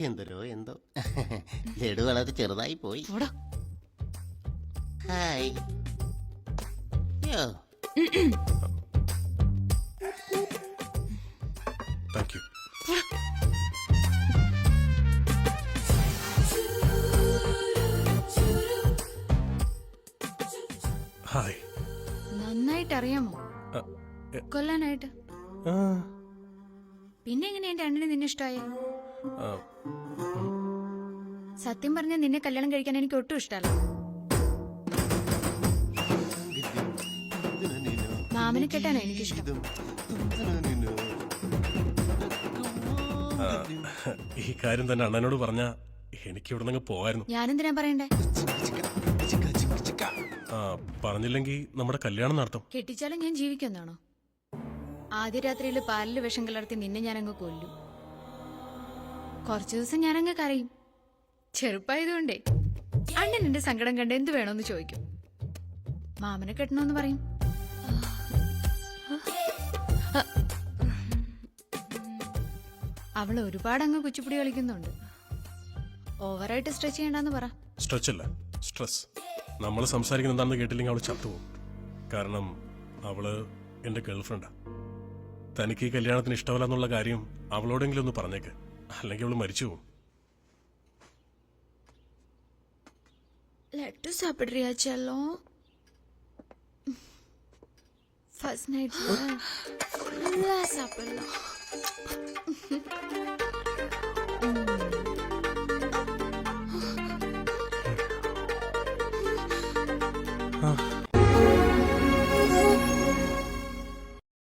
എന്തരോ എന്തോ. ലഡു വളരെ ചെറുതായി പോയി. Hi. Yo. Thank you. Hi. നന്നായിട്ട് അറിയാമോ അ, കൊല്ലാനായിട്ട്. പിന്നെ എങ്ങനെ എന്റെ അണ്ണന് നിന്നെ ഇഷ്ടമായ സത്യം പറഞ്ഞ നിന്നെ കല്യാണം കഴിക്കാൻ എനിക്ക് ഒട്ടും ഇഷ്ടമല്ല. മാമനെ കെട്ടാനോ എനിക്കിഷ്ടം. ഈ കാര്യം തന്നെ അണ്ണനോട് പറഞ്ഞ എനിക്ക് ഇവിടെ നിന്ന് പോകായിരുന്നു ഞാനെന്തിനാ പറയണ്ടേ? ആ പറഞ്ഞില്ലെങ്കിൽ നമ്മുടെ കല്യാണം നടത്തും. കെട്ടിച്ചാലും ഞാൻ ജീവിക്കുന്നാണോ ആദ്യ രാത്രിയിൽ പാലിൽ വിഷം കലർത്തി നിന്നെ ഞാനങ്ങ് കൊല്ലും. കുറച്ചു ദിവസം ഞാനങ്ങ് കരയും. ചെറുപ്പായതുകൊണ്ടേ. അണ്ണൻ എന്റെ സങ്കടം കണ്ട് എന്ത് വേണമെന്ന് ചോദിക്കും. മാമനെ കെട്ടണമെന്ന് പറയും. അവൾ ഒരുപാട് അങ്ങ് കുച്ചിപ്പുടി കളിക്കുന്നുണ്ട്. ഓവറായിട്ട് സ്ട്രെച്ച് ചെയ്യണ്ടെന്ന് പറ. സ്ട്രെച്ച് അല്ല സ്ട്രെസ്. നമ്മൾ സംസാരിക്കുന്ന എന്താണെന്ന് കേട്ടില്ലെങ്കിൽ അവൾ ചത്തുപോകും കാരണം അവൾ എന്റെ ഗേൾഫ്രണ്ടാ. തനിക്ക് ഈ കല്യാണത്തിന് ഇഷ്ടമല്ല എന്നുള്ള കാര്യം അവളോടെങ്കിലും ഒന്ന് പറഞ്ഞേക്ക്. അല്ലെങ്കിൽ അവള് മരിച്ചു പോകും ലഡ്ഡു சாப்பிடுறியா செல்லம் ஃபர்ஸ்ட் நைட்ல ஃபுல்லா சாப்பிடலாம் ആ